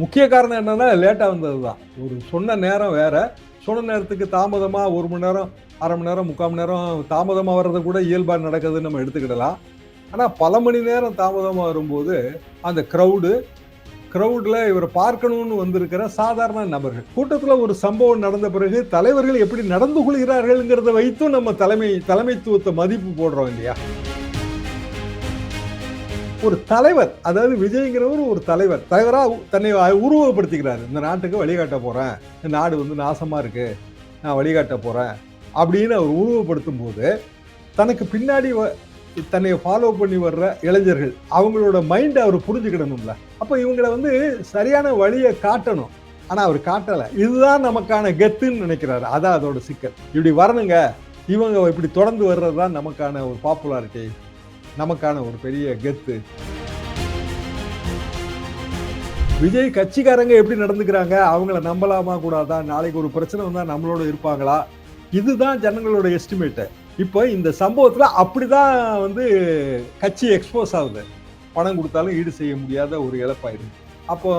முக்கிய காரணம் என்னன்னா லேட்டாக வந்தது தான் ஒரு சொன்ன நேரம் வேறு. சொன்ன நேரத்துக்கு தாமதமாக ஒரு மணி நேரம் அரை மணி நேரம் முக்கால் மணி நேரம் தாமதமாக வர்றது கூட இயல்பாக நடக்குதுன்னு நம்ம எடுத்துக்கிடலாம். ஆனால் பல மணி நேரம் தாமதமாக வரும்போது அந்த க்ரௌடு க்ரௌடில் இவரை பார்க்கணும்னு வந்திருக்கிற சாதாரண நபர்கள். கூட்டத்தில் ஒரு சம்பவம் நடந்த பிறகு தலைவர்கள் எப்படி நடந்து கொள்கிறார்கள்ங்கிறத வைத்தும் நம்ம தலைமை தலைமைத்துவத்தை மதிப்பு போடுறோம் இல்லையா? ஒரு தலைவர் அதாவது விஜய்ங்கிறவர் ஒரு தலைவர் தலைவராக தன்னை உருவகப்படுத்திக்கிறார். இந்த நாட்டுக்கு வழிகாட்ட போகிறேன் இந்த நாடு வந்து நாசமாக இருக்குது நான் வழிகாட்ட போகிறேன் அப்படின்னு அவர் உருவப்படுத்தும் போது தனக்கு பின்னாடி வ- தன்னை ஃபாலோ பண்ணி வர்ற இளைஞர்கள் அவங்களோட மைண்டை அவர் புரிஞ்சுக்கிடணும்ல. அப்போ இவங்களை வந்து சரியான வழியை காட்டணும். ஆனால் அவர் காட்டலை. இதுதான் நமக்கான கெத்துன்னு நினைக்கிறாரு. அதான் அதோட சிக்கல். இப்படி வரணுங்க. இவங்க இப்படி தொடர்ந்து வர்றது தான் நமக்கான ஒரு பாப்புலாரிட்டி நமக்கான ஒரு பெரிய கெத்து. விஜய் கட்சிக்காரங்க எப்படி நடந்துக்கிறாங்க? அவங்கள நம்பலாமா கூடாதா? நாளைக்கு ஒரு பிரச்சனை வந்தால் நம்மளோட இருப்பாங்களா? இதுதான் ஜனங்களோட எஸ்டிமேட்டு. இப்போ இந்த சம்பவத்துல அப்படிதான் வந்து கட்சி எக்ஸ்போஸ் ஆகுது. பணம் கொடுத்தாலும் ஈடு செய்ய முடியாத ஒரு இழப்பாயிடுது அப்போ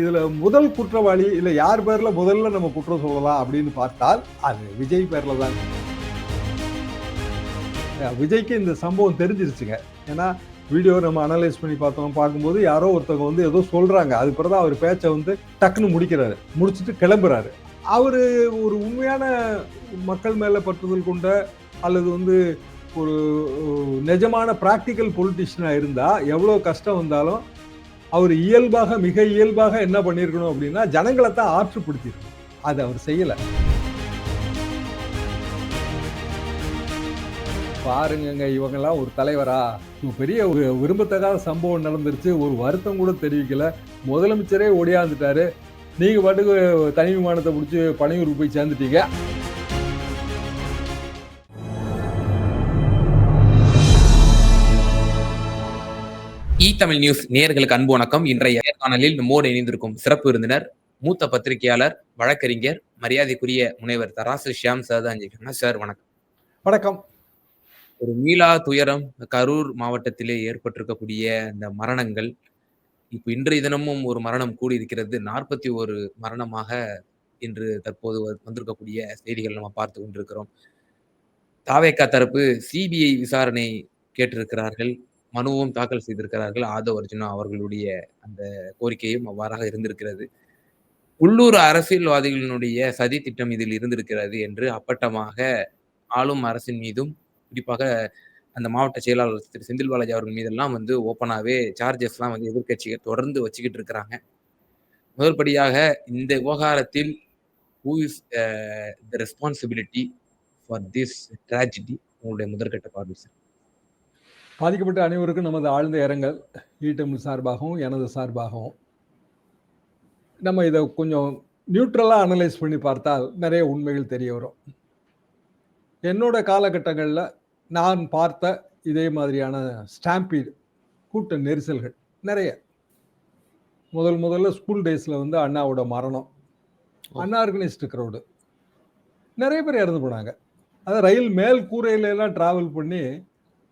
இதில் முதல் குற்றவாளி இல்லை யார் பேரில் முதல்ல நம்ம குற்றம் சொல்லலாம் அப்படின்னு பார்த்தால் அது விஜய் பேரில் தான் விஜய்க்கு இந்த சம்பவம் தெரிஞ்சிருச்சுங்க. ஏன்னா வீடியோ நம்ம அனலைஸ் பண்ணி பார்த்தோம் பார்க்கும்போது யாரோ ஒருத்தவங்க வந்து ஏதோ சொல்கிறாங்க அது பிறகு அவர் பேச்சை வந்து டக்குன்னு முடிக்கிறாரு. முடிச்சுட்டு கிளம்புறாரு. அவர் ஒரு உண்மையான மக்கள் மேலே பற்றுதல் கொண்ட அல்லது வந்து ஒரு நிஜமான ப்ராக்டிக்கல் பொலிட்டிஷியனாக இருந்தால் எவ்வளோ கஷ்டம் வந்தாலும் அவர் இயல்பாக மிக இயல்பாக என்ன பண்ணியிருக்கணும் அப்படின்னா ஜனங்களை தான் ஆற்றுப்படுத்தியிருக்கணும் அதை அவர் செய்யலை. பாருங்கங்க இவங்கெல்லாம் ஒரு தலைவரா? பெரிய ஒரு விரும்பத்தகாத சம்பவம் நடந்துருச்சு. ஒரு வருத்தம் கூட தெரிவிக்கல. முதலமைச்சரே ஒடியாந்துட்டாரு. நீங்க பாட்டுக்கு தனி விமானத்தை பிடிச்சி பனையூருக்கு போய் சேர்ந்துட்டீங்க. இ தமிழ் நியூஸ் நேயர்களுக்கு அன்பு வணக்கம். இன்றைய நேர்காணலில் நம்மோடு இணைந்திருக்கும் சிறப்பு விருந்தினர் மூத்த பத்திரிகையாளர் வழக்கறிஞர் மரியாதைக்குரிய முனைவர் தராசு ஷியாம் சர்தாஞ்சி சார் வணக்கம். வணக்கம். ஒரு மீளா துயரம் கரூர் மாவட்டத்திலே ஏற்பட்டிருக்கக்கூடிய இந்த மரணங்கள் இப்போ இன்றைய தினமும் ஒரு மரணம் கூடி இருக்கிறது நாற்பத்தி ஒரு மரணமாக இன்று தற்போது வந்திருக்கக்கூடிய செய்திகள் நம்ம பார்த்து கொண்டிருக்கிறோம். தாவேக்கா தரப்பு சிபிஐ விசாரணை கேட்டிருக்கிறார்கள். மனுவும் தாக்கல் செய்திருக்கிறார்கள். ஆதவ் அர்ஜுனா அவர்களுடைய அந்த கோரிக்கையும் அவ்வாறாக இருந்திருக்கிறது. உள்ளூர் அரசியல்வாதிகளினுடைய சதி திட்டம் இதில் இருந்திருக்கிறது என்று அப்பட்டமாக ஆளும் அரசின் மீதும் குறிப்பாக அந்த மாவட்ட செயலாளர் திரு செந்தில் பாலாஜி அவர்கள் மீதெல்லாம் வந்து ஓப்பனாகவே சார்ஜஸ்லாம் வந்து எதிர்க்கட்சிகள் தொடர்ந்து வச்சுக்கிட்டு இருக்கிறாங்க. முதல்படியாக இந்த விவகாரத்தில் who is the responsibility for this tragedy உங்களுடைய முதற்கட்ட பார்வை சார். பாதிக்கப்பட்ட அனைவருக்கும் நமது ஆழ்ந்த இரங்கல். ஈட்டமிழ் சார்பாகவும் எனது சார்பாகவும். நம்ம இதை கொஞ்சம் நியூட்ரலாக அனலைஸ் பண்ணி பார்த்தால் நிறைய உண்மைகள் தெரிய வரும். என்னோட காலகட்டங்களில் நான் பார்த்த இதே மாதிரியான ஸ்டாம்பீடு கூட்ட நெரிசல்கள் நிறைய. முதல் முதல்ல ஸ்கூல் டேஸில் வந்து அண்ணாவோட மரணம். அன்ஆர்கனைஸ்டு க்ரௌடு நிறைய பேர் இறந்து போனாங்க. அது ரயில் மேல் கூரையில எல்லாம் டிராவல் பண்ணி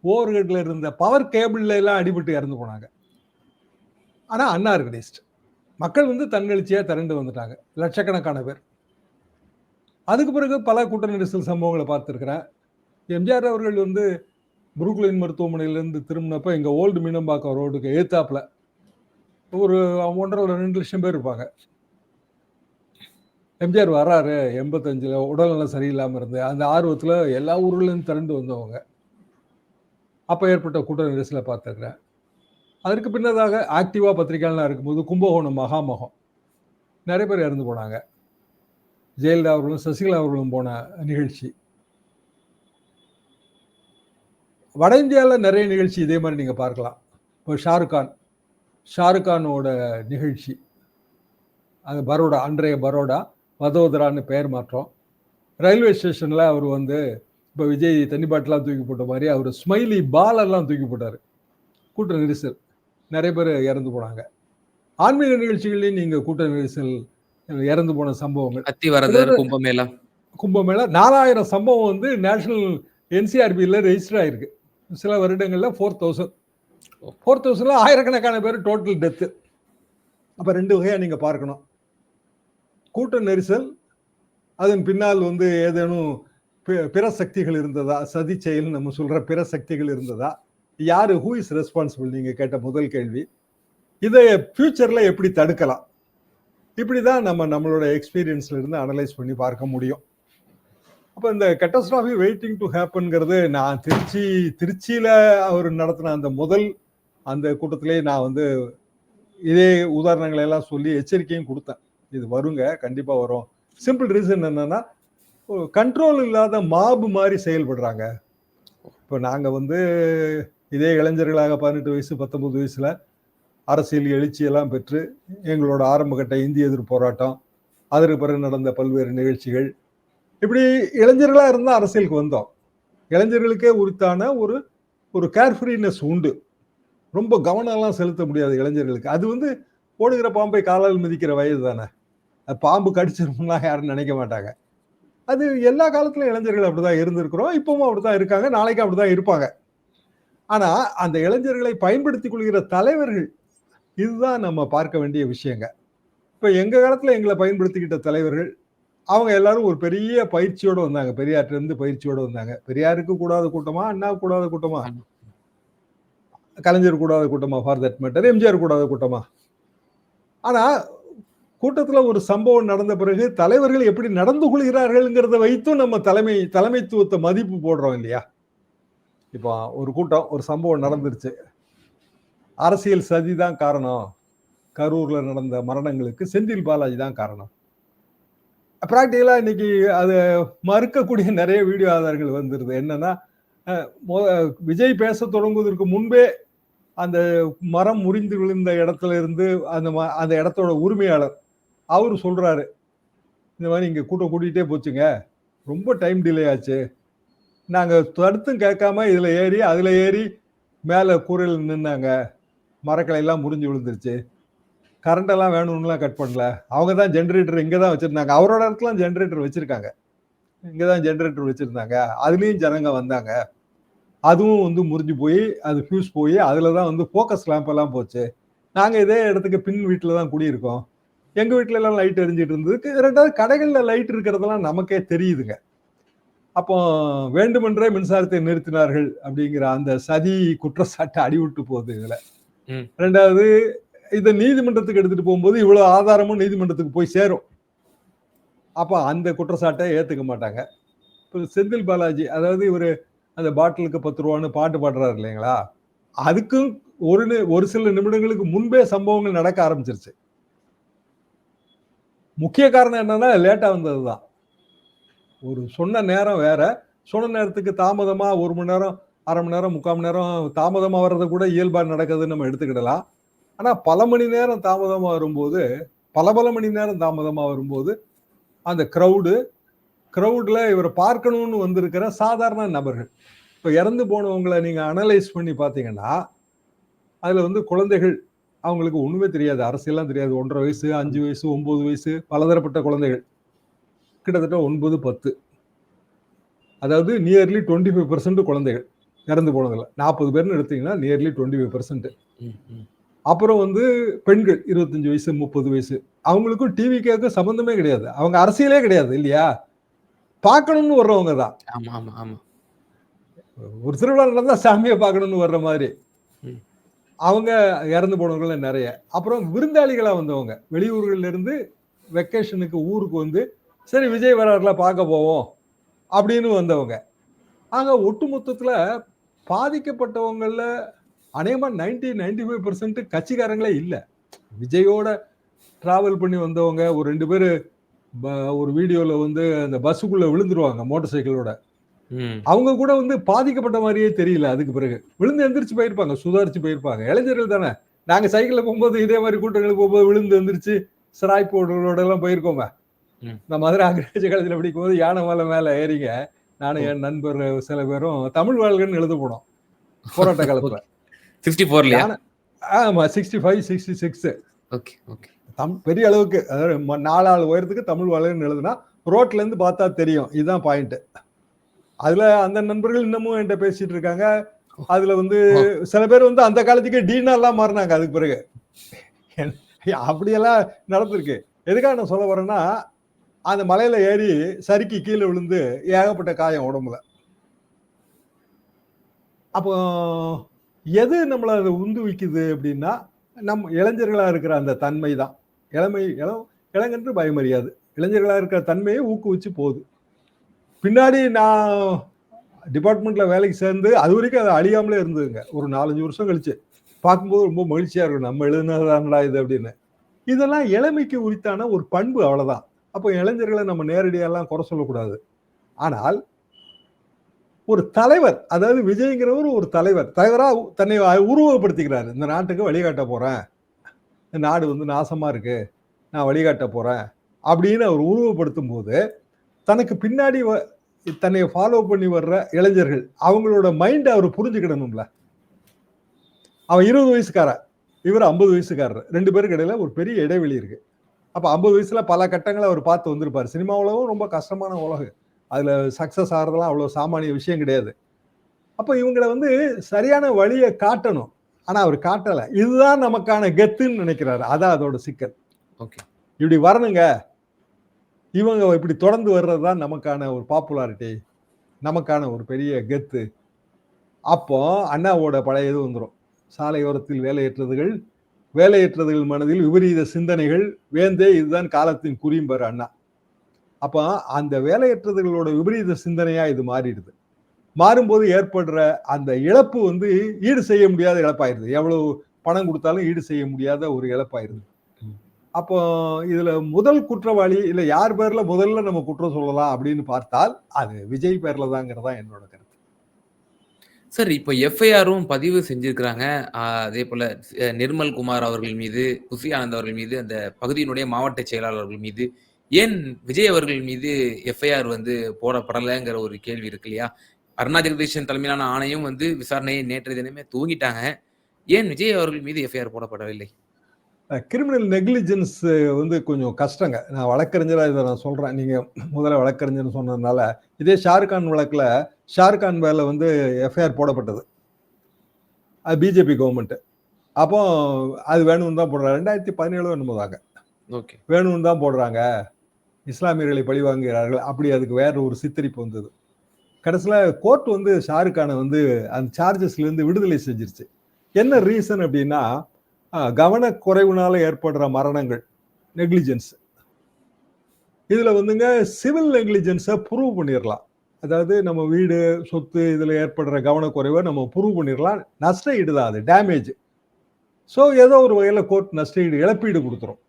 ஓவர்ஹெட்ல இருந்த பவர் கேபிள்ல எல்லாம் அடிபட்டு இறந்து போனாங்க. ஆனா அன்ஆர்கனைஸ்ட் மக்கள் வந்து தன்னெழுச்சியா திரண்டு வந்துட்டாங்க. லட்சக்கணக்கான பேர். அதுக்கு பிறகு பல கூட்ட நெரிசல் சம்பவங்களை பார்த்துருக்கிறேன். எம்ஜிஆர் அவர்கள் வந்து புருக்லின் மருத்துவமனையிலேருந்து திரும்பினப்ப எங்கள் ஓல்டு மீனம்பாக்கம் ரோடுக்கு எழுத்தாப்புல ஒரு ஒன்றரை ரெண்டு லட்சம் பேர் இருப்பாங்க. எம்ஜிஆர் வராரு எண்பத்தஞ்சில் உடல்நலம் சரியில்லாமல் இருந்து அந்த ஆர்வத்தில் எல்லா ஊர்லேருந்து திரண்டு வந்தவங்க. அப்போ ஏற்பட்ட கூட்ட நெரிசலை பார்த்துருக்குறேன். அதற்கு பின்னதாக ஆக்டிவாக பத்திரிகையாளனாக இருக்கும்போது கும்பகோணம் மகாமகம். நிறைய பேர் இறந்து போனாங்க. ஜெயலலிதா அவர்களும் சசிகலா அவர்களும் போன நிகழ்ச்சி. வட இந்தியாவில் நிறைய நிகழ்ச்சி இதே மாதிரி நீங்கள் பார்க்கலாம். இப்போ ஷாருக் கான் ஷாருக் கானோட நிகழ்ச்சி. அது பரோடா அன்றைய பரோடா வதோதரான்னு பெயர் மாற்றம். ரயில்வே ஸ்டேஷனில் அவர் வந்து இப்போ விஜய் தண்ணி பாட்டெலாம் தூக்கி போட்ட மாதிரி அவர் ஸ்மைலி பாலெல்லாம் தூக்கி போட்டார். கூட்ட நெரிசல். நிறைய பேர் இறந்து போனாங்க. ஆன்மீக நிகழ்ச்சிகள்லையும் நீங்கள் கூட்ட நெரிசல் இறந்து போன சம்பவங்கள். அத்திவரதர் கும்பமேளா. கும்பமேளா நாலாயிரம் சம்பவம் வந்து நேஷனல் என்சிஆர்பியில் ரெஜிஸ்டர் ஆயிருக்கு. சில வருடங்களில் ஃபோர் தௌசண்ட் ஃபோர் தௌசண்டில் ஆயிரக்கணக்கான பேர் டோட்டல் டெத்து அப்ப ரெண்டு வகையா நீங்க பார்க்கணும். கூட்ட நெரிசல் அதன் பின்னால் வந்து ஏதேனும் பிற சக்திகள் இருந்ததா? சதி செயல் நம்ம சொல்ற பிற சக்திகள் இருந்ததா? யாரு ஹூ இஸ் ரெஸ்பான்சிபிள் நீங்க கேட்ட முதல் கேள்வி. இதை ஃபியூச்சர்ல எப்படி தடுக்கலாம்? இப்படிதான் நம்ம நம்மளோட எக்ஸ்பீரியன்ஸ்ல இருந்து அனலைஸ் பண்ணி பார்க்க முடியும். அப்போ இந்த கட்டஸ்ட்ராஃபி வெயிட்டிங் டு ஹேப்பன்ங்கிறது நான் திருச்சி திருச்சியில் அவர் நடத்தின அந்த முதல் அந்த கூட்டத்திலே நான் வந்து இதே உதாரணங்களை எல்லாம் சொல்லி எச்சரிக்கையும் கொடுத்தேன். இது வருங்க கண்டிப்பாக வரும். சிம்பிள் ரீசன் என்னன்னா கண்ட்ரோல் இல்லாத மாபு மாதிரி செயல்படுறாங்க. இப்போ நாங்கள் வந்து இதே இளைஞர்களாக பதினெட்டு வயசு பத்தொன்பது வயசில் அரசியல் எழுச்சியெல்லாம் பெற்று எங்களோட ஆரம்பகட்ட இந்திய எதிர்ப்பு போராட்டம் அதற்கு பிறகு நடந்த பல்வேறு நிகழ்ச்சிகள் இப்படி இளைஞர்களாக இருந்தால் அரசியலுக்கு வந்தோம். இளைஞர்களுக்கே உரித்தான ஒரு ஒரு கேர்ஃப்ரீனஸ் உண்டு. ரொம்ப கவனம்லாம் செலுத்த முடியாது இளைஞர்களுக்கு. அது வந்து ஓடுகிற பாம்பை காலால் மிதிக்கிற வயது தானே. அது பாம்பு கடிச்சிரும்லாம் யாரும் நினைக்க மாட்டாங்க. அது எல்லா காலத்துலையும் இளைஞர்கள் அப்படி தான் இருந்திருக்கிறோம். இப்பவும் அப்படிதான் இருக்காங்க. நாளைக்கு அப்படிதான் இருப்பாங்க. ஆனால் அந்த இளைஞர்களை பயன்படுத்தி கொள்கிற தலைவர்கள் இதுதான் நம்ம பார்க்க வேண்டிய விஷயங்க. இப்போ எங்கள் காலத்தில் எங்களை பயன்படுத்திக்கிட்ட தலைவர்கள் அவங்க எல்லாரும் ஒரு பெரிய பயிற்சியோட வந்தாங்க. பெரியார்ட்ட இருந்து பயிற்சியோட வந்தாங்க. பெரியாருக்கு கூடாத கூட்டமா அண்ணா கூடாத கூட்டமா? கலைஞர் கூடாத கூட்டமா ஃபார் தட் மேட்டர். எம்ஜிஆர் கூடாத கூட்டமா? ஆனா கூட்டத்துல ஒரு சம்பவம் நடந்த பிறகு தலைவர்கள் எப்படி நடந்து கொள்கிறார்கள்ங்கிறத வைத்தும் நம்ம தலைமை தலைமைத்துவத்தை மதிப்பு போடுறோம் இல்லையா? இப்போ ஒரு கூட்டம் ஒரு சம்பவம் நடந்துருச்சு. அரசியல் சதி தான் காரணம். கரூர்ல நடந்த மரணங்களுக்கு செந்தில் பாலாஜி தான் காரணம். ப்ராக்டிக்கலாக இன்னைக்கு அது மறுக்கக்கூடிய நிறைய வீடியோ ஆதாரங்கள் வந்துருது. என்னன்னா விஜய் பேச தொடங்குவதற்கு முன்பே அந்த மரம் முறிந்து விழுந்த இடத்துல இருந்து அந்த ம- அந்த இடத்தோட உரிமையாளர் அவர் சொல்றாரு இந்த மாதிரி இங்கே கூட்டம் கூட்டிகிட்டே போச்சுங்க. ரொம்ப டைம் டிலே ஆச்சு. நாங்கள் தடுத்தும் கேட்காம இதில் ஏறி அதில் ஏறி மேலே கூரையில் நின்னாங்க. மரக்களை எல்லாம் முறிஞ்சு விழுந்துருச்சு. கரண்ட் எல்லாம் வேணும்னுலாம் கட் பண்ணல. அவங்க தான் ஜென்ரேட்டர் இங்க தான் வச்சிருந்தாங்க. அவரோட இடத்துல ஜென்ரேட்டர் வச்சிருக்காங்க. இங்க தான் ஜென்ரேட்டர் வச்சிருந்தாங்க. அதுலயும் ஜனங்க வந்தாங்க. அதுவும் வந்து முறிஞ்சு போய் அது ஃபியூஸ் போய் அதுல தான் வந்து ஃபோக்கஸ் லேம்ப் எல்லாம் போச்சு. நாங்க இதே இடத்துக்கு பின் வீட்டில் தான் குடியிருக்கோம். எங்க வீட்ல எல்லாம் லைட் எரிஞ்சிட்டு இருந்ததுக்கு ரெண்டாவது கடைகள்ல லைட் இருக்கிறதெல்லாம் நமக்கே தெரியுதுங்க. அப்போ வேண்டுமென்றே மின்சாரத்தை நிறுத்தினார்கள் அப்படிங்கிற அந்த சதி குற்றச்சாட்டு அடிவிட்டு போகுது இதுல. ரெண்டாவது இதை நீதிமன்றத்துக்கு எடுத்துட்டு போகும்போது இவ்வளவு ஆதாரமும் நீதிமன்றத்துக்கு போய் சேரும். அப்ப அந்த குற்றச்சாட்டை ஏத்துக்க மாட்டாங்க. இப்போ செந்தில் பாலாஜி அதாவது இவர் அந்த பாட்டிலுக்கு பத்து ரூபான்னு பாட்டு பாடுறாரு இல்லைங்களா? அதுக்கும் ஒரு ஒரு சில நிமிடங்களுக்கு முன்பே சம்பவங்கள் நடக்க ஆரம்பிச்சிருச்சு. முக்கிய காரணம் என்னன்னா லேட்டா வந்ததுதான். ஒரு சொன்ன நேரம் வேற. சொன்ன நேரத்துக்கு தாமதமா ஒரு மணி நேரம் அரை மணி நேரம் முக்கால் மணி நேரம் தாமதமா வர்றது கூட இயல்பா நடக்குதுன்னு நம்ம எடுத்துக்கிடலாம். ஆனா பல மணி நேரம் தாமதமா வரும்போது பல பல மணி நேரம் தாமதமா வரும்போது அந்த க்ரௌடு க்ரௌடில் இவரை பார்க்கணும்னு வந்திருக்கிற சாதாரண நபர்கள். இப்போ இறந்து போனவங்களை நீங்கள் அனலைஸ் பண்ணி பார்த்தீங்கன்னா அதில் வந்து குழந்தைகள் அவங்களுக்கு ஒன்றுமே தெரியாது. அரசியல்லாம் தெரியாது. ஒன்றரை வயசு அஞ்சு வயசு ஒம்பது வயசு பலதரப்பட்ட குழந்தைகள். கிட்டத்தட்ட ஒன்பது பத்து. அதாவது நியர்லி டுவெண்ட்டி ஃபைவ் பர்சன்ட் குழந்தைகள் இறந்து போனதில்ல நாற்பது பேர்னு எடுத்தீங்கன்னா நியர்லி டுவெண்ட்டி ஃபைவ் பர்சன்ட் ம், ம். அப்புறம் வந்து பெண்கள் இருபத்தஞ்சு வயசு முப்பது வயசு. அவங்களுக்கும் டிவி கேட்க சம்பந்தமே கிடையாது. அவங்க அரசியலே கிடையாது இல்லையா? பார்க்கணும்னு வர்றவங்க தான். ஆமா ஆமா ஆமா. ஒரு திருவிழா நடந்தா சாமியை பார்க்கணும்னு வர்ற மாதிரி. அவங்க இறந்து போனவங்கள நிறைய. அப்புறம் விருந்தாளிகளா வந்தவங்க. வெளியூர்கள்ல இருந்து வெக்கேஷனுக்கு ஊருக்கு வந்து சரி விஜய் வராருல பார்க்க போவோம் அப்படின்னு வந்தவங்க. ஆக ஒட்டுமொத்தத்துல பாதிக்கப்பட்டவங்கள அநேகமா நைன்டி நைன்டி ஃபைவ் பர்சன்ட் கட்சிக்காரங்களே இல்லை. விஜயோட டிராவல் பண்ணி வந்தவங்க ஒரு ரெண்டு பேர் ஒரு வீடியோல வந்து அந்த பஸ்ஸுக்குள்ள விழுந்துருவாங்க மோட்டார் சைக்கிளோட. அவங்க கூட வந்து பாதிக்கப்பட்ட மாதிரியே தெரியல அதுக்கு பிறகு. விழுந்து எந்திரிச்சு போயிருப்பாங்க சுதாரிச்சு போயிருப்பாங்க. இளைஞர்கள் தானே. நாங்க சைக்கிள்ல போகும்போது இதே மாதிரி கூட்டங்களுக்கு போகும்போது விழுந்து எந்திரிச்சு சிராய் போடுறோட எல்லாம் போயிருக்கோங்க. நான் மதுரை அகிராஜ காலத்துல படிக்கும் போது யானை மலை மேல ஏறிங்க. நானும் என் நண்பர் சில பேரும் தமிழ் வாழ்கன்னு எழுத போனோம் போராட்ட காலத்துல. 54 யானை ஆமா sixty five sixty six okay okay தம் பெரிய அளவுக்கு அதாவது ம- நாலாள் உயரத்துக்கு தமிழ் வாழ்கன்னு எழுதுனா ரோட்ல இருந்து பார்த்தா தெரியும். இதுதான் பாயிண்ட் அதுல அந்த நண்பர்கள் இன்னமும் என்கிட்ட பேசிட்டு இருக்காங்க. அதுல வந்து சில பேர் வந்து அந்த காலத்துக்கு டீனா எல்லாம் மாறினாங்க அதுக்கு பிறகு. அப்படியெல்லாம் நடந்திருக்கு. எதுக்காக நான் சொல்ல வரேன்னா அந்த மலையில ஏறி சறுக்கி கீழே விழுந்து ஏகப்பட்ட காயம் உடம்புல. அப்போ எது நம்மளை அதை உந்து வைக்குது அப்படின்னா நம்ம இளைஞர்களாக இருக்கிற அந்த தன்மை தான் இளமை இளம் இளங்கன்று பயமறியாது. இளைஞர்களாக இருக்கிற தன்மையை ஊக்குவிச்சு போகுது. பின்னாடி நான் டிபார்ட்மெண்ட்டில் வேலைக்கு சேர்ந்து அது வரைக்கும் அது அழியாமலே இருந்ததுங்க. ஒரு நாலஞ்சு வருஷம் கழிச்சு. பார்க்கும்போது ரொம்ப மகிழ்ச்சியாக இருக்கும். நம்ம எழுதுனதாங்களா இது அப்படின்னு. இதெல்லாம் இளமைக்கு உரித்தான ஒரு பண்பு அவ்வளோதான் அப்போ இளைஞர்களை நம்ம நேரடியெல்லாம் குறை சொல்லக்கூடாது. ஆனால் ஒரு தலைவர் அதாவது விஜய்ங்கிறவர் ஒரு தலைவர் தலைவராக தன்னை உருவகப்படுத்திக்கிறாரு. இந்த நாட்டுக்கு வழிகாட்ட போகிறேன் இந்த நாடு வந்து நாசமாக இருக்குது நான் வழிகாட்ட போகிறேன் அப்படின்னு அவர் உருவப்படுத்தும் போது தனக்கு பின்னாடி வ- தன்னை ஃபாலோ பண்ணி வர்ற இளைஞர்கள் அவங்களோட மைண்டை அவர் புரிஞ்சுக்கிடணும்ல. அவன் இருபது வயசுக்காரன் இவர் ஐம்பது வயசுக்காரர். ரெண்டு பேருக்கு இடையில ஒரு பெரிய இடைவெளி இருக்குது அப்போ ஐம்பது வயசில் பல கட்டங்களை அவர் பார்த்து வந்திருப்பார். சினிமா உலகம் ரொம்ப கஷ்டமான உலகம் அதுல சக்சஸ் ஆகிறதுலாம் அவ்வளவு சாமானிய விஷயம் கிடையாது. அப்ப இவங்களை வந்து சரியான வழியை காட்டணும். ஆனா அவர் காட்டல. இதுதான் நமக்கான கெத்துன்னு நினைக்கிறாரு. அதான் அதோட சிக்கல். ஓகே. இப்படி வரணுங்க. இவங்க இப்படி தொடர்ந்து வர்றது தான் நமக்கான ஒரு பாப்புலாரிட்டி நமக்கான ஒரு பெரிய கெத்து. அப்போ அண்ணாவோட பழைய இது வந்துடும் சாலையோரத்தில் வேலையற்றதுகள் வேலையற்றதுகள் மனதில் விபரீத சிந்தனைகள் வேந்தே இதுதான் காலத்தின் குறியும்பார் அண்ணா. அப்போ அந்த வேலையற்றதுகளோட விபரீத சிந்தனையா இது மாறிடுது. மாறும்போது ஏற்படுற அந்த இழப்பு வந்து ஈடு செய்ய முடியாத இழப்பாயிருது. எவ்வளவு பணம் கொடுத்தாலும் ஈடு செய்ய முடியாத ஒரு இழப்பாயிருது. அப்போ இதுல முதல் குற்றவாளி இல்ல யார் பேர்ல முதல்ல நம்ம குற்றம் சொல்லலாம் அப்படின்னு பார்த்தால் அது விஜய் பேர்ல தாங்கிறதா என்னோட கருத்து. சார் இப்போ எஃப்ஐஆரும் பதிவு செஞ்சிருக்கிறாங்க. அதே போல நிர்மல் குமார் அவர்கள் மீது புசி ஆனந்த் அவர்கள் மீது அந்த பகுதியினுடைய மாவட்ட செயலாளர்கள் மீது ஏன் விஜய் அவர்கள் மீது எஃப்ஐஆர் வந்து போடப்படலைங்கிற ஒரு கேள்வி இருக்கு இல்லையா? அருணா ஜெகதீஷன் தலைமையிலான ஆணையம் வந்து விசாரணையை நேற்றைய தினமே தூங்கிட்டாங்க ஏன் விஜய் அவர்கள் மீது எஃப்ஐஆர் போடப்படவில்லை? கிரிமினல் நெக்லிஜென்ஸ் வந்து கொஞ்சம் கஷ்டங்க. நான் வழக்கறிஞரா இதை நான் சொல்றேன். நீங்க முதல்ல வழக்கறிஞர்னு சொன்னதுனால இதே ஷாருக்கான் வழக்குல ஷாருக்கான் மேல வந்து எஃப்ஐஆர் போடப்பட்டது. அது பிஜேபி கவர்மெண்ட் அப்போ அது வேணும்னு தான் போடுறாங்க. ரெண்டாயிரத்தி பதினேழு என்னமோ தாங்க. ஓகே. வேணும்னு தான் போடுறாங்க. இஸ்லாமியர்களை பழி வாங்குகிறார்கள். அப்படி அதுக்கு வேற ஒரு சித்தரிப்பு வந்தது. கடைசியில் கோர்ட் வந்து ஷாருக்கானை வந்து அந்த சார்ஜஸ்லேருந்து விடுதலை செஞ்சிருச்சு. என்ன ரீசன் அப்படின்னா கவனக்குறைவுனால ஏற்படுற மரணங்கள் நெக்லிஜென்ஸ் இதில் வந்துங்க சிவில் நெக்லிஜென்ஸை ப்ரூவ் பண்ணிடலாம் அதாவது நம்ம வீடு சொத்து இதில் ஏற்படுற கவனக்குறைவை நம்ம ப்ரூவ் பண்ணிடலாம் நஷ்ட ஈடு தான் அது டேமேஜ் ஸோ ஏதோ ஒரு வகையில் கோர்ட் நஷ்ட ஈடு இழப்பீடு கொடுத்துரும்.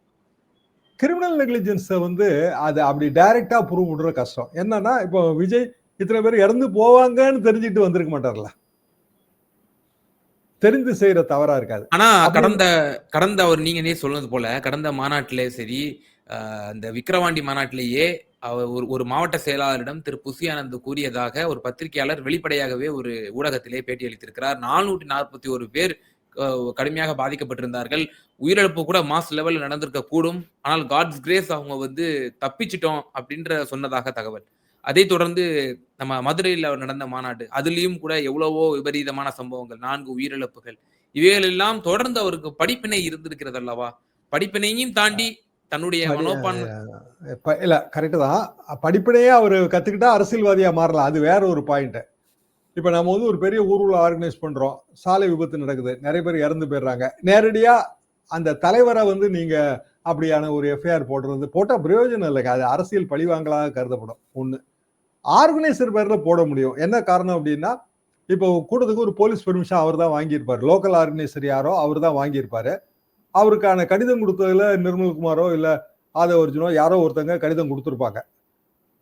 கிரிமினல் நெக்லிஜென்ஸை வந்து அது அப்படி டைரக்டா ப்ரூவ் பண்றது கஷ்டம். என்னன்னா இப்போ விஜய் இத்தனை பேர் இறந்து போவாங்கன்னு தெரிஞ்சுட்டு வந்திருக்க மாட்டார்ல. தெரிந்து செய்யற தவறா இருக்காது. ஆனா கடந்த கடந்த அவர் நீங்க சொன்னது போல கடந்த மாநாட்டிலே சரி அந்த விக்கிரவாண்டி மாநாட்டிலேயே அவர் ஒரு ஒரு மாவட்ட செயலாளரிடம் திரு. புசி ஆனந்த் கூறியதாக ஒரு பத்திரிகையாளர் வெளிப்படையாகவே ஒரு ஊடகத்திலே பேட்டி அளித்திருக்கிறார் நானூற்றி நாற்பத்தி ஒரு பேர் கடுமையாக பாதிக்கப்பட்டிருந்தார்கள். உயிரிழப்பு கூட மாஸ் லெவல்ல நடந்திருக்க கூடும். ஆனால் காட்ஸ் கிரேஸ் அவங்க வந்து தப்பிச்சிட்டோம் அப்படின்ற சொன்னதாக தகவல். அதை தொடர்ந்து நம்ம மதுரையில் நடந்த மாநாடு அதுலயும் கூட எவ்வளவோ விபரீதமான சம்பவங்கள் நான்கு உயிரிழப்புகள். இவைகள் எல்லாம் தொடர்ந்து அவருக்கு படிப்பினை இருந்திருக்கிறது அல்லவா படிப்பினையும் தாண்டி தன்னுடைய இப்ப இல்ல கரெக்டு தான். படிப்படியே அவர் கத்துக்கிட்டா அரசியல்வாதியா மாறலாம். அது வேற ஒரு பாயிண்ட் இப்போ நம்ம வந்து ஒரு பெரிய ஊர்வலம் ஆர்கனைஸ் பண்ணுறோம் சாலை விபத்து நடக்குது. நிறைய பேர் இறந்து போயிடுறாங்க. நேரடியாக அந்த தலைவரை வந்து நீங்கள் அப்படியான ஒரு எஃப்ஐஆர் போடுறது போட்டால் பிரயோஜனம் இல்லைங்க அது அரசியல் பழிவாங்கலாக கருதப்படும். ஒன்று ஆர்கனைசர் பேரில் போட முடியும். என்ன காரணம் அப்படின்னா இப்போ கூட்டத்துக்கு ஒரு போலீஸ் பெர்மிஷன் அவர் தான் வாங்கியிருப்பார். லோக்கல் ஆர்கனைசர் யாரோ அவர் தான் வாங்கியிருப்பார். அவருக்கான கடிதம் கொடுத்ததுல நிர்மல்குமாரோ இல்ல ஆதவர்ஜுனோ யாரோ ஒருத்தங்க கடிதம் கொடுத்துருப்பாங்க.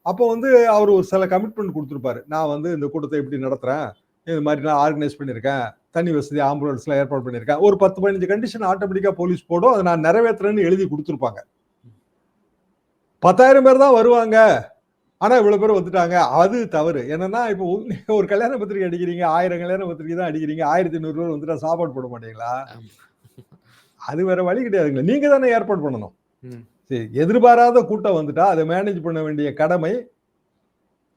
அப்போ வந்து அவர் ஒரு சில கமிட்மெண்ட் கொடுத்துருப்பாரு. நான் வந்து இந்த கூட்டத்தை இப்படி நடத்துறேன்? இது மாதிரி நான் ஆர்கனைஸ் பண்ணியிருக்கேன். தண்ணி வசதி ஆம்புலன்ஸ்லாம் ஏற்பாடு பண்ணியிருக்கேன். ஒரு பத்து பதினஞ்சு கண்டிஷன் ஆட்டோமேட்டிக்கா போலீஸ் போடும். அதை நான் நிறைவேற்றுறேன்னு எழுதி கொடுத்துருப்பாங்க. பத்தாயிரம் பேர் தான் வருவாங்க. ஆனா இவ்வளவு பேர் வந்துட்டாங்க. அது தவறு. என்னன்னா இப்போ ஒரு கல்யாண பத்திரிக்கை அடிக்கிறீங்க ஆயிரம் கல்யாண பத்திரிக்கை தான் அடிக்கிறீங்க. ஆயிரத்தி ஐநூறு பேர் வந்துட்டா சாப்பாடு போட மாட்டீங்களா. அது வேற வழி கிடையாதுங்களா. நீங்க தானே ஏற்பாடு பண்ணணும். சரி எதிர்பாராத கூட்டம் வந்துட்டா அதை மேனேஜ் பண்ண வேண்டிய கடமை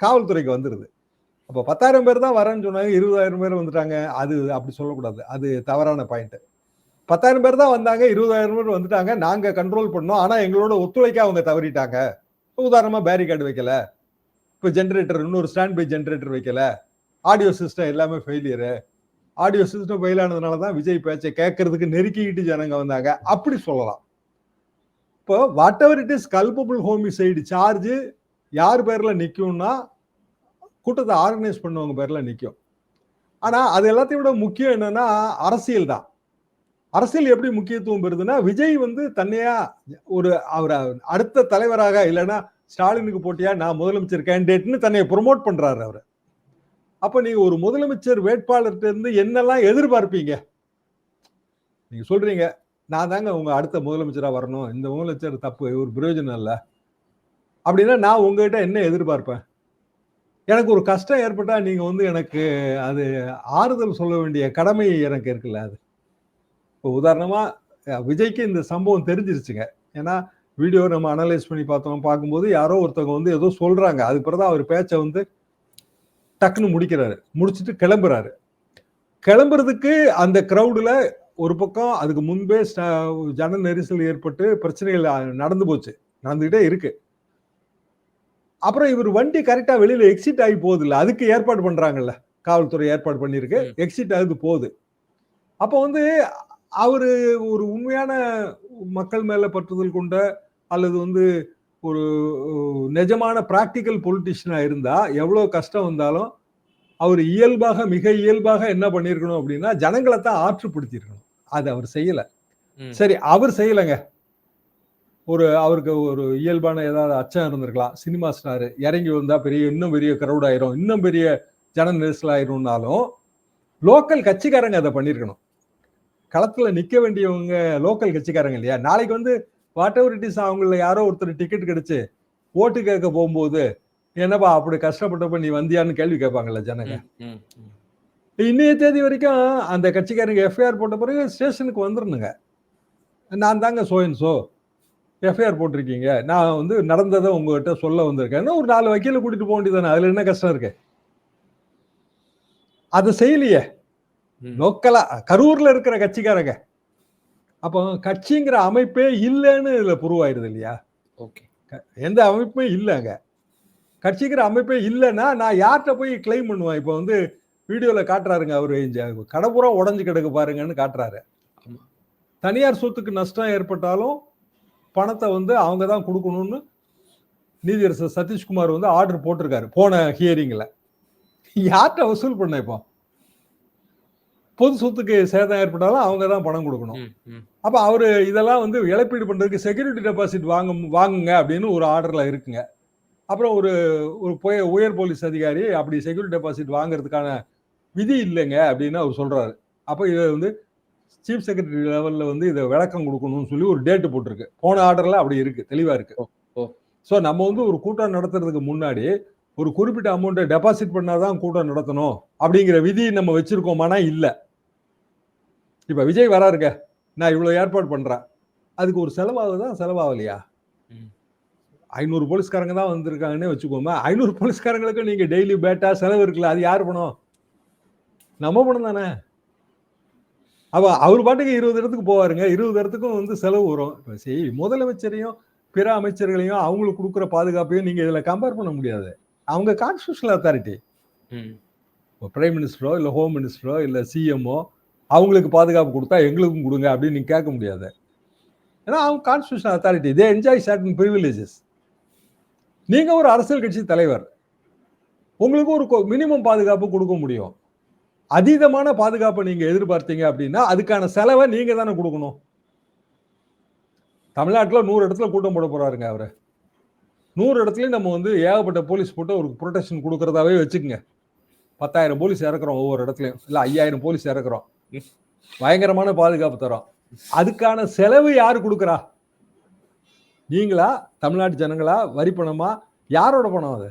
காவல்துறைக்கு வந்துடுது அப்போ பத்தாயிரம் பேர் தான் வரேன்னு சொன்னாங்க இருபதாயிரம் பேர் வந்துட்டாங்க. அது அப்படி சொல்லக்கூடாது. அது தவறான பாயிண்ட்டு பத்தாயிரம் பேர் தான் வந்தாங்க இருபதாயிரம் பேர் வந்துட்டாங்க. நாங்கள் கண்ட்ரோல் பண்ணோம். ஆனால் எங்களோட ஒத்துழைக்க அவங்க தவறிட்டாங்க. உதாரணமாக பேரிகார்டு வைக்கல. இப்போ ஜென்ரேட்டர் இன்னொரு ஸ்டாண்ட் பை ஜென்ரேட்டர் வைக்கல. ஆடியோ சிஸ்டம் எல்லாமே ஃபெயிலியரு ஆடியோ சிஸ்டம் ஃபெயில் ஆனதுனால தான் விஜய் பேச்சை கேட்கறதுக்கு நெருக்கிக்கிட்டு ஜனங்க வந்தாங்க. அப்படி சொல்லலாம். இப்போ whatever it is culpable homicide charge யார் பேரில் நிற்கும்னா கூட்டத்தை ஆர்கனைஸ் பண்ணவங்க பேரில் நிற்கும் ஆனால் அது எல்லாத்தையும் விட முக்கியம் என்னன்னா அரசியல் தான். அரசியல் எப்படி முக்கியத்துவம் பெறுதுன்னா விஜய் வந்து தன்னையா ஒரு அவர் அடுத்த தலைவராக இல்லைன்னா ஸ்டாலினுக்கு போட்டியா நான் முதலமைச்சர் கேண்டிடேட்னு தன்னை ப்ரொமோட் பண்றாரு அவர். அப்போ நீங்கள் ஒரு முதலமைச்சர் வேட்பாளர்கிட்ட இருந்து என்னெல்லாம் எதிர்பார்ப்பீங்க? நீங்கள் சொல்றீங்க நான் தாங்க உங்க அடுத்த முதலமைச்சராக வரணும். இந்த முதலமைச்சர் தப்பு ஒரு பிரயோஜனம் இல்லை. அப்படின்னா நான் உங்ககிட்ட என்ன எதிர்பார்ப்பேன்? எனக்கு ஒரு கஷ்டம் ஏற்பட்டால் நீங்கள் வந்து எனக்கு அது ஆறுதல் சொல்ல வேண்டிய கடமை எனக்கு இருக்குல்ல அது. இப்போ உதாரணமாக விஜய்க்கு இந்த சம்பவம் தெரிஞ்சிருச்சுங்க. ஏன்னா வீடியோ நம்ம அனலைஸ் பண்ணி பார்த்தோம். பார்க்கும்போது யாரோ ஒருத்தவங்க வந்து ஏதோ சொல்கிறாங்க அதுக்கு பிறகு அவர் பேச்சை வந்து டக்குன்னு முடிக்கிறாரு. முடிச்சுட்டு கிளம்புறாரு. கிளம்புறதுக்கு அந்த க்ரௌடில் ஒரு பக்கம் அதுக்கு முன்பே ஜன நெரிசல் ஏற்பட்டு பிரச்சனைகள் நடந்து போச்சு. நடந்துகிட்டே இருக்கு. அப்புறம் இவர் வண்டி கரெக்டா வெளியில எக்ஸிட் ஆகி போகுது இல்ல அதுக்கு ஏற்பாடு பண்றாங்கல்ல. காவல்துறை ஏற்பாடு பண்ணிருக்கு ம். எக்ஸிட் ஆகுது போகுது. அப்போ வந்து அவரு ஒரு உண்மையான மக்கள் மேல பற்றுதல் கொண்ட அல்லது வந்து ஒரு நிஜமான பிராக்டிக்கல் பொலிட்டிஷியனா இருந்தா எவ்வளவு கஷ்டம் வந்தாலும் அவர் இயல்பாக மிக இயல்பாக என்ன பண்ணியிருக்கணும் அப்படின்னா ஜனங்களை தான் ஆற்றுப்படுத்தியிருக்கணும். அது அவர் செய்யல. சரி அவர் செய்யலைங்க. ஒரு அவருக்கு ஒரு இயல்பான ஏதாவது அச்சம் இருந்திருக்கலாம். சினிமா ஸ்டார் இறங்கி வந்தா பெரிய இன்னும் பெரிய crowd ஆயிரும். இன்னும் பெரிய ஜன நெரிசல் ஆயிரும்னாலும் லோக்கல் கட்சிக்காரங்க அதை பண்ணியிருக்கணும் களத்துல நிக்க வேண்டியவங்க லோக்கல் கட்சிக்காரங்க இல்லையா? நாளைக்கு வந்து வாட் எவர் இட் இஸ் அவங்கள யாரோ ஒருத்தர் டிக்கெட் கிடைச்சு ஓட்டு கேட்க போகும்போது என்னப்பா அப்படி கஷ்டப்பட்டப்ப நீ வந்தியான்னு கேள்வி கேட்பாங்கல்ல ஜனங்க. இன்னைய தேதி வரைக்கும் அந்த கட்சிக்காரங்க எஃப்ஐஆர் போட்ட பிறகு ஸ்டேஷனுக்கு வந்துருணுங்க. நான் தாங்க சோயன் சோ எஃப்ஐஆர் போட்டிருக்கீங்க. நான் வந்து நடந்ததை உங்ககிட்ட சொல்ல வந்திருக்கேன்னு ஒரு நாலு வக்கீல கூட்டிட்டு போக வேண்டியதானே அதுல என்ன கஷ்டம் இருக்கு? அதை செய்யலையே. லோக்கலா கரூர்ல இருக்கிற கட்சிக்காரங்க. அப்போ கட்சிங்கிற அமைப்பே இல்லைன்னு இதுல ப்ரூவ் ஆயிருது இல்லையா? ஓகே. எந்த அமைப்புமே இல்லைங்க. கட்சிக்கிற அமைப்பே இல்லைன்னா நான் யார்கிட்ட போய் கிளைம் பண்ணுவேன்? இப்போ வந்து வீடியோல காட்டுறாருங்க அவரு. கடப்புறம் உடஞ்சு கிடக்கு பாருங்கன்னு காட்டுறாரு. தனியார் சொத்துக்கு நஷ்டம் ஏற்பட்டாலும் பணத்தை வந்து அவங்க தான் கொடுக்கணும்னு நீதியரசர் சதீஷ்குமார் வந்து ஆர்டர் போட்டிருக்காரு போன ஹியரிங்ல யார்கிட்ட வசூல் பண்ண இப்போ? பொது சொத்துக்கு சேதம் ஏற்பட்டாலும் அவங்க தான் பணம் கொடுக்கணும். அப்ப அவரு இதெல்லாம் வந்து இழப்பீடு பண்றதுக்கு செக்யூரிட்டி டெபாசிட் வாங்க வாங்குங்க அப்படின்னு ஒரு ஆர்டர்ல இருக்குங்க. அப்புறம் ஒரு ஒரு உயர் போலீஸ் அதிகாரி அப்படி செக்யூரிட்டி டெபாசிட் வாங்குறதுக்கான விதி இல்லைங்க அப்படின்னு அவர் சொல்றாரு. அப்போ இதை வந்து சீஃப் செக்ரட்டரி லெவல்ல வந்து இதை விளக்கம் கொடுக்கணும்னு சொல்லி ஒரு டேட் போட்டிருக்கு. போன ஆர்டர்ல அப்படி இருக்கு தெளிவா இருக்கு. ஓ, ஓ. ஸோ நம்ம வந்து ஒரு கூட்டம் நடத்துறதுக்கு முன்னாடி ஒரு குறிப்பிட்ட அமௌண்ட்டை டெபாசிட் பண்ணாதான் கூட்டம் நடத்தணும் அப்படிங்கிற விதி நம்ம வச்சிருக்கோமானா இல்ல. இப்ப விஜய் வராருங்க. நான் இவ்வளவு ஏற்பாடு பண்றேன். அதுக்கு ஒரு செலவாகுதா செலவாகலையா. ஐநூறு போலீஸ்காரங்க தான் வந்திருக்காங்கன்னே வச்சுக்கோமே. ஐநூறு போலீஸ்காரங்களுக்கு நீங்க டெய்லி பேட்டா செலவு இருக்குல்ல அது யார் பணம்? நம்ம பணம் தானே? அவ அவர் பாட்டுக்கு இருபது இடத்துக்கு போவாருங்க. இருபது இடத்துக்கும் வந்து செலவு வரும். சரி முதலமைச்சரையும் பிற அமைச்சர்களையும் அவங்களுக்கு கொடுக்குற பாதுகாப்பையும் நீங்க இதுல கம்பேர் பண்ண முடியாது. அவங்க கான்ஸ்டியூஷனல் அத்தாரிட்டி. பிரைம் மினிஸ்டரோ இல்லை ஹோம் மினிஸ்டரோ இல்லை சிஎம்ஓ அவங்களுக்கு பாதுகாப்பு கொடுத்தா எங்களுக்கும் கொடுங்க அப்படின்னு நீங்க கேட்க முடியாது. ஏன்னா அவங்க constitutional authority they enjoy certain privileges நீங்க ஒரு அரசியல் கட்சி தலைவர். உங்களுக்கு ஒரு மினிமம் பாதுகாப்பு கொடுக்க முடியும். அதீதமான பாதுகாப்பை நீங்க எதிர்பார்த்தீங்க அப்படின்னா அதுக்கான செலவை நீங்க தானே கொடுக்கணும். தமிழ்நாட்டில் நூறு இடத்துல கூட்டம் போட போறாருங்க அவரு. நூறு இடத்துலையும் நம்ம வந்து ஏகப்பட்ட போலீஸ் போட்டு ஒரு ப்ரொடெக்ஷன் கொடுக்கறதாவே வச்சுக்கோங்க. பத்தாயிரம் போலீஸ் இறக்குறோம் ஒவ்வொரு இடத்துலையும். இல்லை ஐயாயிரம் போலீஸ் இறக்குறோம். பயங்கரமான பாதுகாப்பு தரோம். அதுக்கான செலவு யார் கொடுக்குறா? நீங்களா? தமிழ்நாட்டு ஜனங்களா? வரி பணமா யாரோட பணம் அது?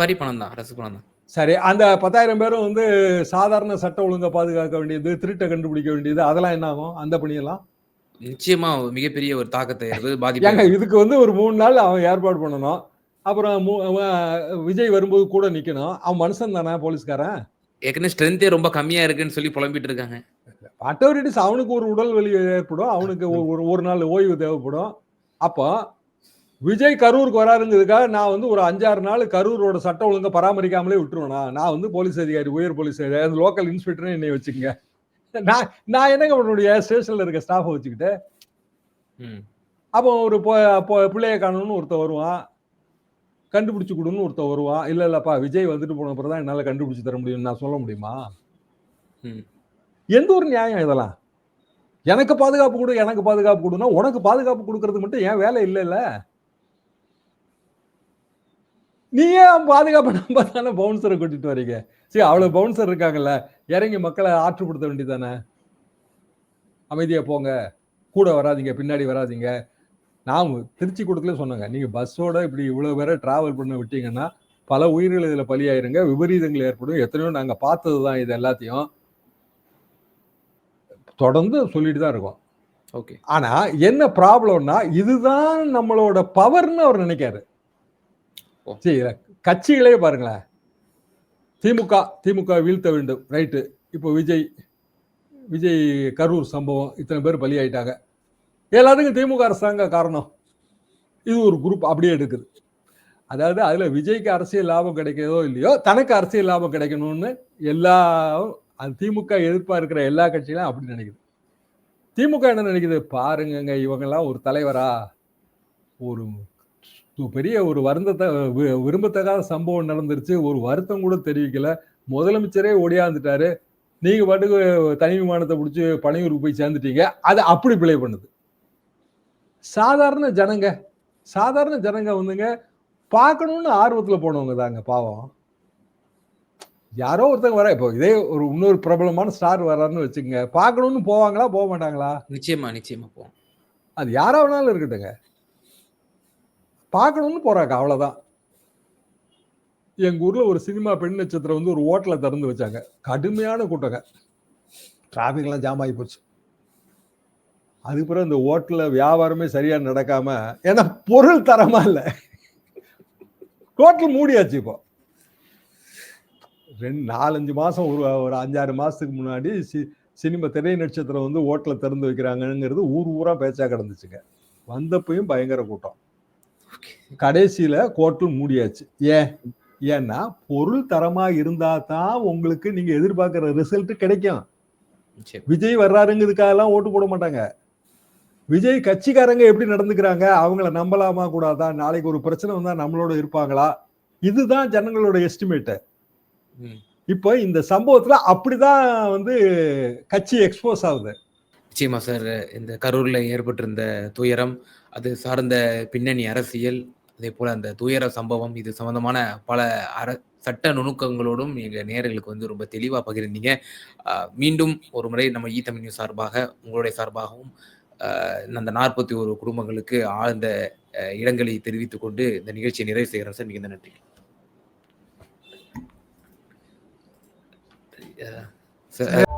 வரி பணம் தான் அரசு பணம் தான் சரி அந்த பத்தாயிரம் பேரும் வந்து சாதாரண சட்ட ஒழுங்கை பாதுகாக்க வேண்டியது திருட்டை கண்டுபிடிக்க வேண்டியது அதெல்லாம் என்ன ஆகும்? அந்த பணியெல்லாம்? நிச்சயமா மிகப்பெரிய ஒரு தாக்கத்தை ஏற்படுது ஏங்க பாதிப்பு இதுக்கு வந்து ஒரு மூணு நாள் அவன் ஏற்பாடு பண்ணணும். அப்புறம் விஜய் வரும்போது கூட நிக்கணும். அவன் மனுஷன் தானே போலீஸ்காரன்? ஏற்கனவே ஸ்ட்ரென்த்தே ரொம்ப கம்மியா இருக்குன்னு சொல்லி புலம்பிட்டு இருக்காங்க. பட்டவரிட்டிஸ் அவனுக்கு ஒரு உடல் வலி ஏற்படும். அவனுக்கு ஒரு ஒரு நாள் ஓய்வு தேவைப்படும். அப்போ விஜய் கரூருக்கு வராருங்கிறதுக்காக நான் வந்து ஒரு அஞ்சாறு நாள் கரூரோட சட்டம் ஒழுங்கை பராமரிக்காமலே விட்டுருவேனா நான். வந்து போலீஸ் அதிகாரி உயர் போலீஸ் அதிகாரி லோக்கல் இன்ஸ்பெக்டர்னு என்னை வச்சுக்கங்க. நான் நான் என்னங்க உன்னுடைய ஸ்டேஷன்ல இருக்க ஸ்டாஃபை வச்சுக்கிட்டு. ம். அப்போ ஒரு பிள்ளைய காணணும்னு ஒருத்தன் வருவான். கண்டுபிடிச்சு கொடுன்னு ஒருத்தன் வருவான். இல்ல இல்லப்பா விஜய் வந்துட்டு போன அப்புறம் தான் என்னால கண்டுபிடிச்சு தர முடியும்னு நான் சொல்ல முடியுமா? ம். எந்த ஒரு நியாயம் இதெல்லாம்? எனக்கு பாதுகாப்பு கொடு எனக்கு பாதுகாப்பு கொடுனா உனக்கு பாதுகாப்பு கொடுக்கறது மட்டும் ஏன் வேலை இல்லைல்ல நீயே பாதுகாப்பு நம்ப தானே பவுன்சரை கூட்டிட்டு வரீங்க சரி அவ்வளவு பவுன்சர் இருக்காங்கல்ல இறங்கி மக்களை ஆற்றுப்படுத்த வேண்டியதானே அமைதியா போங்க. கூட வராதீங்க பின்னாடி வராதீங்க. நான் திருச்சி கூட்டத்துல சொன்னாங்க நீங்க பஸ்ஸோட இப்படி இவ்வளவு பேரை டிராவல் பண்ண விட்டீங்கன்னா பல உயிர்கள் இதுல பலியாயிருங்க. விபரீதங்கள் ஏற்படும். எத்தனையோ நாங்க பார்த்தது தான் இது எல்லாத்தையும். தொடர்ந்து சொல்லிட்டு தான் இருக்கோம். ஓகே. ஆனா என்ன ப்ராப்ளம்னா இதுதான் நம்மளோட பவர்னு அவர் நினைக்காரு. ஓ. சரி கட்சிகளே பாருங்களேன். திமுக திமுக வீழ்த்த வேண்டும். ரைட்டு. இப்போ விஜய் விஜய் கரூர் சம்பவம் இத்தனை பேர் பலியாயிட்டாங்க. எல்லாத்துக்கும் திமுக அரசாங்க காரணம். இது ஒரு குரூப் அப்படியே எடுக்குது. அதாவது அதில் விஜய்க்கு அரசியல் லாபம் கிடைக்கிறதோ இல்லையோ தனக்கு அரசியல் லாபம் கிடைக்கணும்னு எல்லா அது திமுக எதிர்பார்க்கிற இருக்கிற எல்லா கட்சிகளும் அப்படி நினைக்குது. திமுக என்ன நினைக்குது? பாருங்கங்க இவங்கெல்லாம் ஒரு தலைவரா? ஒரு பெரிய ஒரு வருந்தத்தை விரும்பத்தகாத சம்பவம் நடந்துருச்சு. ஒரு வருத்தம் கூட தெரிவிக்கல. முதலமைச்சரே ஓடியாந்துட்டாரு நீங்க பாட்டுக்கு தனி விமானத்தை பிடிச்சி பனையூருக்கு போய் சேர்ந்துட்டீங்க. அது அப்படி பிளே பண்ணுது. சாதாரண ஜனங்க சாதாரண ஜனங்க வந்துங்க பார்க்கணும்னு ஆர்வத்துல போனவங்க தாங்க பாவம். யாரோ ஒருத்தங்க வர இப்போ இதே ஒரு இன்னொரு பிரபலமான ஸ்டார் வர்றாருன்னு வச்சுக்கோங்க. பார்க்கணும்னு போவாங்களா போக மாட்டாங்களா? நிச்சயமா நிச்சயமா போவோம். அது யாரா வேணாலும் இருக்கட்டுங்க. பார்க்கணும்னு போறாங்க அவ்வளவுதான். எங்க ஊர்ல ஒரு சினிமா பெண் நட்சத்திரம் வந்து ஒரு ஹோட்டலை திறந்து வச்சாங்க. கடுமையான கூட்டங்க. டிராபிக் எல்லாம் ஜாம் ஆகி போச்சு. அதுக்கு பிறகு இந்த ஹோட்டல்ல வியாபாரமே சரியா நடக்காம ஏன்னா பொருள் தரமா இல்லை. ஹோட்டல் மூடியாச்சு இப்போ. ரெண்டு நாலஞ்சு மாதம் ஒரு ஒரு அஞ்சாறு மாதத்துக்கு முன்னாடி சி சினிமா திரை நட்சத்திரம் வந்து ஹோட்டலை திறந்து வைக்கிறாங்கங்கிறது ஊர் ஊராக பேச்சா கிடந்துச்சுங்க. வந்தப்பையும் பயங்கர கூட்டம். கடைசியில கோர்ட்டில் மூடியாச்சு. ஏன்? ஏன்னா பொருள் தரமா இருந்தா தான் உங்களுக்கு நீங்க எதிர்பார்க்கிற ரிசல்ட் கிடைக்கும். விஜய் வர்றாருங்கிறதுக்காக எல்லாம் ஓட்டு போட மாட்டாங்க. விஜய் கட்சிக்காரங்க எப்படி நடந்துக்கிறாங்க? அவங்கள நம்பலாமா கூடாதா? நாளைக்கு ஒரு பிரச்சனை வந்தா நம்மளோட இருப்பாங்களா? இதுதான் ஜனங்களோட எஸ்டிமேட் ம். இப்போ இந்த சம்பவத்துல அப்படிதான் வந்து கட்சி எக்ஸ்போஸ் ஆகுது. நிச்சயமா சார் இந்த கரூர்ல ஏற்பட்டிருந்த துயரம் அது சார்ந்த பின்னணி அரசியல் அதே போல அந்த துயர சம்பவம் இது சம்பந்தமான பல அர சட்ட நுணுக்கங்களோடும் எங்கள் நேர்களுக்கு வந்து ரொம்ப தெளிவாக பகிர்ந்தீங்க. மீண்டும் ஒரு முறை நம்ம ஈ தமிழ் நியூஸ் சார்பாக உங்களுடைய சார்பாகவும் அந்த நாற்பத்தி ஒரு குடும்பங்களுக்கு ஆழ்ந்த இடங்களை தெரிவித்துக் கொண்டு இந்த நிகழ்ச்சியை நிறைவு செய்கிறேன் சார். மிகுந்த நன்றி. சார்